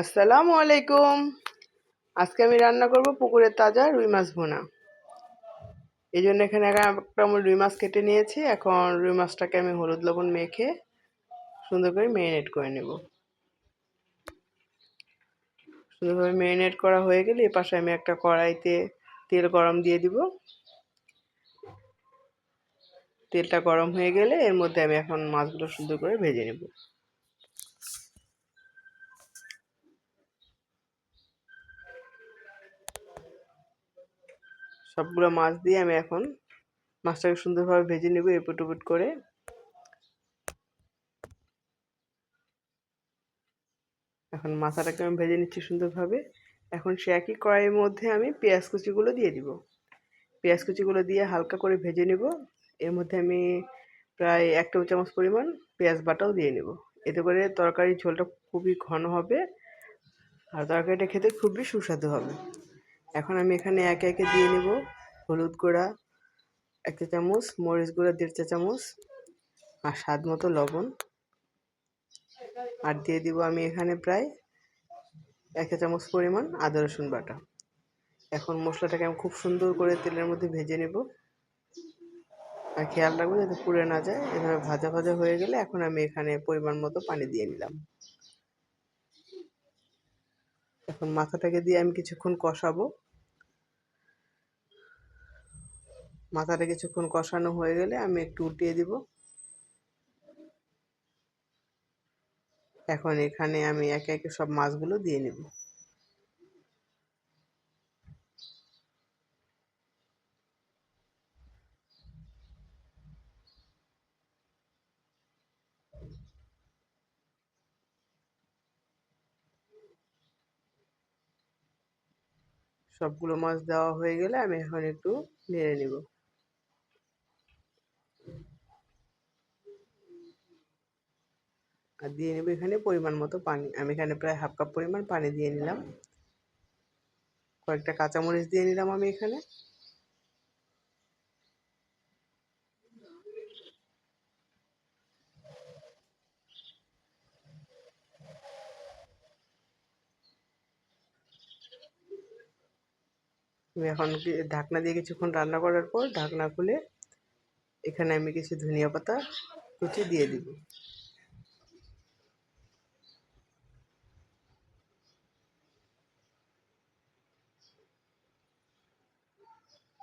আসসালামু আলাইকুম। আজকে আমি রান্না করব পুকুরের তাজা রুই মাছ ভোনা। এই জন্য এখানে একটা রুই মাছ কেটে নিয়েছি। এখন রুই মাছটাকে আমি হলুদ লবণ মেখে সুন্দর করে ম্যারিনেট করে নেব। সুন্দরভাবে ম্যারিনেট করা হয়ে গেলে এ পাশে আমি একটা কড়াইতে তেল গরম দিয়ে দিব। তেলটা গরম হয়ে গেলে এর মধ্যে আমি এখন মাছগুলো সুন্দর করে ভেজে নেব। সবগুলো মাছ দিয়ে আমি এখন মাছটাকে সুন্দরভাবে ভেজে নেব এপুট উপুট করে। এখন মাথাটাকে আমি ভেজে নিচ্ছি সুন্দরভাবে। এখন সে একই কড়াইয়ের মধ্যে আমি পেঁয়াজ কুচিগুলো দিয়ে দিব। পেঁয়াজ কুচিগুলো দিয়ে হালকা করে ভেজে নেব। এর মধ্যে আমি প্রায় এক টেবিল চামচ পরিমাণ পেঁয়াজ বাটাও দিয়ে নেব। এতে করে তরকারির ঝোলটা খুবই ঘন হবে আর তরকারিটা খেতে খুবই সুস্বাদু হবে। এখন আমি এখানে একে একে দিয়ে নেব। হলুদ গুঁড়া, এক চা চামচ মরিচ গুঁড়া, দেড় চা চামচ আর স্বাদ মতো লবণ। আর দিয়ে দিব আমি এখানে প্রায় এক চা চামচ পরিমাণ আদা, রসুন বাটা। এখন মশলাটাকে আমি খুব সুন্দর করে তেলের মধ্যে ভেজে নেব। আর খেয়াল রাখব যাতে পুড়ে না যায়। এভাবে ভাজা ভাজা হয়ে গেলে এখন আমি এখানে পরিমাণ মতো পানি দিয়ে নিলাম। এখন মাথাটাকে দিয়ে আমি কিছুক্ষণ কষাবো। মাথাটা কিছুক্ষণ কষানো হয়ে গেলে আমি একটু উল্টিয়ে দিব। এখন এখানে আমি একে একে সব মাছগুলো দিয়ে নেব। সবগুলো মাছ দেওয়া হয়ে গেলে আমি এখন একটু নেড়ে নেব। আর দিয়ে নেব এখানে পরিমাণ মতো পানি। আমি এখানে প্রায় হাফ কাপ পরিমাণ পানি দিয়ে নিলাম। কয়েকটা কাঁচামরিচ দিয়ে নিলাম আমি এখানে। এখন ঢাকনা দিয়ে কিছুক্ষণ রান্না করার পর ঢাকনা খুলে এখানে আমি কিছু ধনিয়া পাতা কুচি দিয়ে দিব।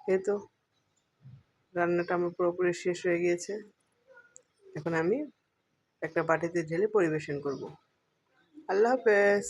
এই তো, রান্নাটা আমার পুরোপুরি শেষ হয়ে গিয়েছে। এখন আমি একটা বাটিতে ঢেলে পরিবেশন করব। আল্লাহ হাফেজ।